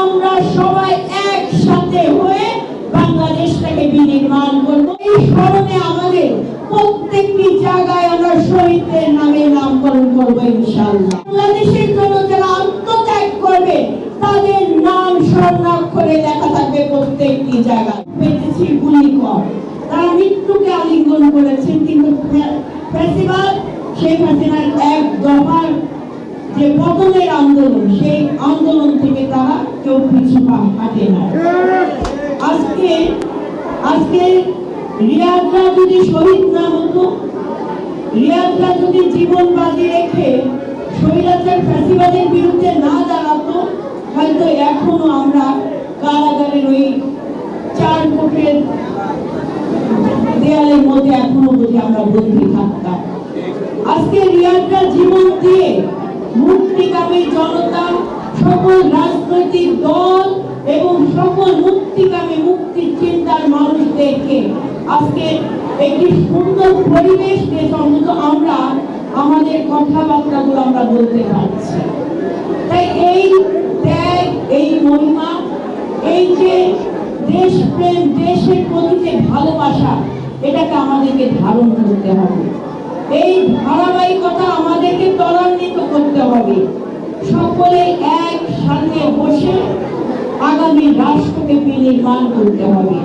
আমরা সবাই একসাথে হয়ে বাংলাদেশটাকে বিনির্মাণ করব। এই স্মরণে আমাদের প্রত্যেকটি জায়গায় আমরা শহীদদের নামে নামকরণ করব ইনশাআল্লাহ। বাংলাদেশের জন্য যারা আত্মত্যাগ করবে, তাদের নাম স্বর্ণাক্ষরে লেখা থাকবে প্রত্যেকটি জায়গায়। পেতেছি গুলি কর তারা মৃত্যুকে আলিঙ্গন করেছেন, কিন্তু ফ্যাসিবাদ শেখ হাসিনার এক দফার যে পতনের আন্দোলন, সেই আন্দোলন থেকে তারা কেউ পিছু হাঁটে না আজকে আজকে রিয়াদরা যদি শহীদ না হতো, রিয়াদরা যদি জীবন বাজি রেখে স্বৈরাচার ফ্যাসিবাদের বিরুদ্ধে না দাঁড়াতো, হয়তো এখনও আমরা কারাগারের ওই চার কোটের দেয়ালের মধ্যে এখনও বুঝি আমরা বন্দী থাকতাম। আজকে রিয়াদরা জীবন দিয়ে মুক্তিকামী জনতা, সকল রাজনৈতিক দল এবং সকল মুক্তিকামী মুক্তি চিন্তার মানুষদেরকে আজকে একটি সুন্দর পরিবেশ দিয়ে অন্তত আমরা আমাদের কথাবার্তাগুলো আমরা বলতে পারছি। তাই এই ত্যাগ, এই মহিমা, এই যে দেশপ্রেম, দেশের প্রতি যে ভালোবাসা, এটাকে আমাদেরকে ধারণ করতে হবে। এই ধারাবাহিকতা আমাদেরকে ত্বরান্বিত করতে হবে। সকলে এক একসাথে বসে আগামী রাষ্ট্রকে বিনির্মাণ করতে হবে।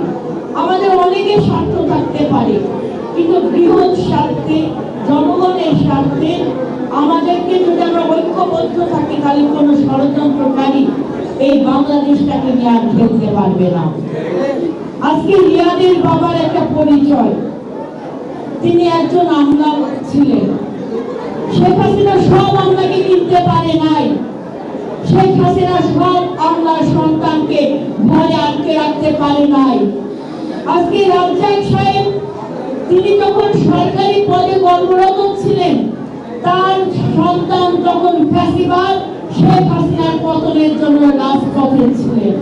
আমাদের অনেকে স্বার্থ থাকতে পারে, কিন্তু বৃহৎ স্বার্থে, জনগণের স্বার্থে আমাদেরকে যদি আমরা ঐক্যবদ্ধ থাকি, তাহলে কোনো ষড়যন্ত্রকারী এই বাংলাদেশটাকে নিয়ে আর খেলতে পারবে না। আজকে রিয়াদের বাবার একটা পরিচয়। তিনি একজন আমলা ছিলেন। শেখ হাসিনা সব আমলাকে কিনতে পারে নাই। শেখ হাসিনা সব আমলার সন্তানকে ঘরে আটকে রাখতে পারে নাই। আজকে রাজ্জাক সাহেব, তিনি যখন সরকারি পদে কর্মরত ছিলেন, তার সন্তান তখন ফ্যাসিবাদ, শেখ হাসিনার পতনের জন্য রাজপথে ছিলেন।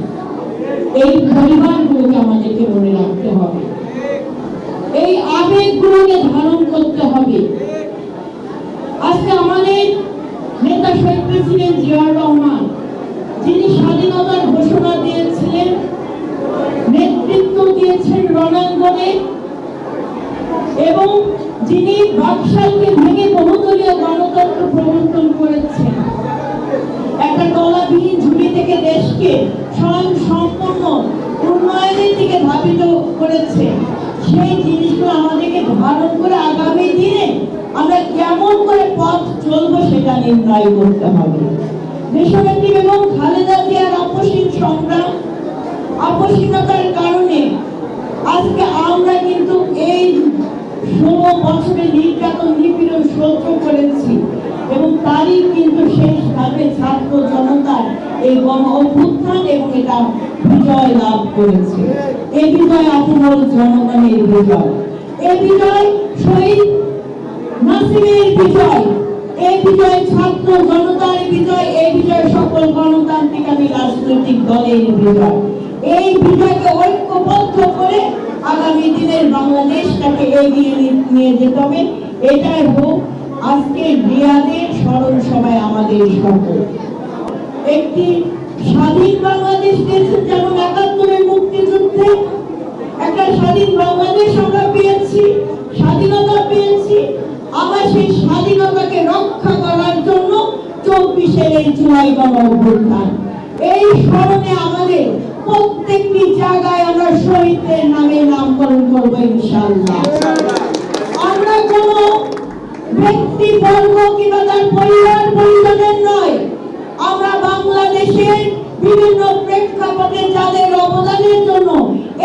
এই পরিবারগুলোকে আমাদেরকে মনে রাখতে হবে এই আবেগগুলোকে ধারণ করতে হবে আজকে আমাদের নেতা শহীদ প্রেসিডেন্ট জিয়াউর রহমান যিনি স্বাধীনতার ঘোষণা দিয়েছিলেন নেতৃত্ব দিয়েছেন রণাঙ্গনে এবং যিনি বাকশালকে ভেঙে বহুদলীয় গণতন্ত্র প্রবর্তন করেছেন, একটা তলাবিহীন ঝুড়ি থেকে দেশকে স্বয়ং সম্পূর্ণ উন্নয়নের দিকে ধাবিত করেছে। সেই জিনিসগুলো আমাদেরকে ধারণ করে আগামী দিনে আমরা কেমন করে পথ চলবো সেটা নির্ণয় করতে হবে। দেশনেত্রী এবং খালেদা জিয়ার আপসীন সংগ্রাম আপসীনতার কারণে আজকে ষোলো বছরে নির্যাতন, নিপীড়ন সহ্য করেছি এবং তারই কিন্তু শেষ ছাত্র জনতার এই গণ অভ্যুত্থান এবং এটা বিজয় লাভ করেছে। এই বিজয় আপনার জনগণের বিজয়। এই বিজয় শহীদ নাসিমের বিজয়। এই বিজয় ছাত্র জনতার বিজয়। এই বিজয় সকল গণতান্ত্রিক আমি রাজনৈতিক দলের বিজয়। এই বিজয়কে ঐক্যবদ্ধ করে আগামী দিনের বাংলাদেশটাকে এগিয়ে নিয়ে যেতে হবে। এটাই হোক আজকে রিয়াদের স্মরণ সভায় আমাদের সকল। একটি স্বাধীন বাংলাদেশ দিয়েছেন যেমন একাত্তরের মুক্তিযুদ্ধে একটা স্বাধীন বাংলাদেশ আমরা পেয়েছি, স্বাধীনতা পেয়েছি। আবার সেই স্বাধীনতাকে রক্ষা করার জন্য চব্বিশের এই জুলাই গণ অভ্যুত্থান এই স্মরণে আমাদের প্রত্যেকটি জায়গায় আমরা শহীদদের নামে নামকরণ করব আমরা কোনো ব্যক্তি, বর্গ কিংবা তার পরিবার, পরিজনের নয়। আমরা বাংলাদেশের বিভিন্ন প্রেক্ষাপটে যাদের অবদানের জন্য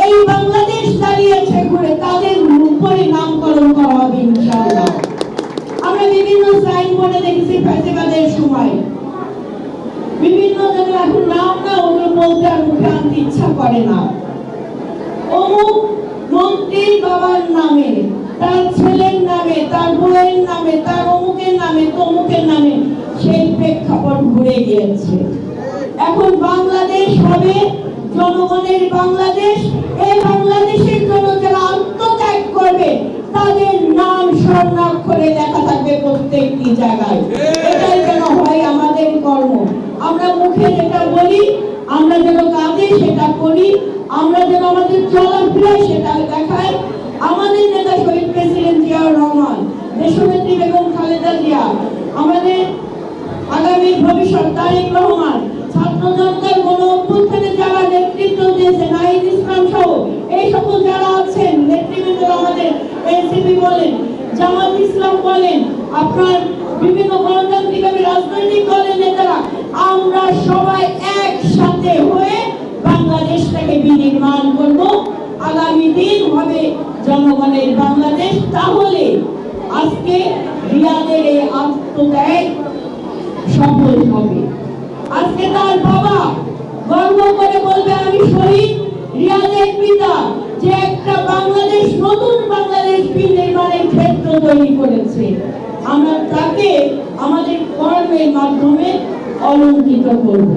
এই বাংলাদেশ দাঁড়িয়েছে ঘুরে, তাদের উপরে নামকরণ করা হবে ইনশাআল্লাহ। আমরা বিভিন্ন সাইনবোর্ডে দেখেছি ফেস্টিভ্যালের সময়। বিভিন্ন যেন এখন ইচ্ছা করে না। অমুক মন্ত্রীর বাবার নামে, তার ছেলের নামে, তার বউয়ের নামে, তার অমুকের নামে, তমুকের নামে সেই প্রেক্ষাপট ঘুরে গিয়েছে। এখন বাংলাদেশ হবে জনগণের বাংলাদেশ। এই বাংলাদেশের জন্য যারা আত্মত্যাগ করবে, তাদের নাম স্বর্ণাক্ষরে লেখা থাকবে প্রত্যেকটি জায়গায়। এটাই যেন হয় আমাদের কর্ম। আমরা মুখে যেটা বলি আমরা যেন কাজে সেটা করি। আমরা যেন আমাদের চলাফেরায় সেটা দেখাই আমাদের নেতা শহীদ প্রেসিডেন্ট জিয়াউর রহমান, দেশনেত্রী বেগম খালেদা জিয়া, আমাদের আগামী ভবিষ্যৎ তারেক রহমান ছাত্র জনতার গণ অভ্যুত্থানে যারা নেতৃত্ব দিয়েছে নাহিদ ইসলাম সহ এই সকল যারা আছেন, নেতৃবৃন্দ আমাদের এনসিপি বলেন, জামাত ইসলাম বলেন, আপনার বিভিন্ন গণতান্ত্রিক এবং রাজনৈতিক দলের নেতারা, আমরা সবাই একসাথে হয়ে বাংলাদেশটাকে বিনির্মাণ করব। আগামী দিন হবে জনগণের বাংলাদেশ। তাহলে আজকে রিয়াদের এই আত্মত্যাগ সফল হবে। আজকে তার বাবা গর্ব করে বলবে, আমি শহীদ রিয়াদের পিতা, যে একটা বাংলাদেশ নতুন বাংলাদেশ বিনির্মাণের ক্ষেত্র তৈরি করেছে। আমরা তাকে আমাদের কর্মের মাধ্যমে অলঙ্কিত করব।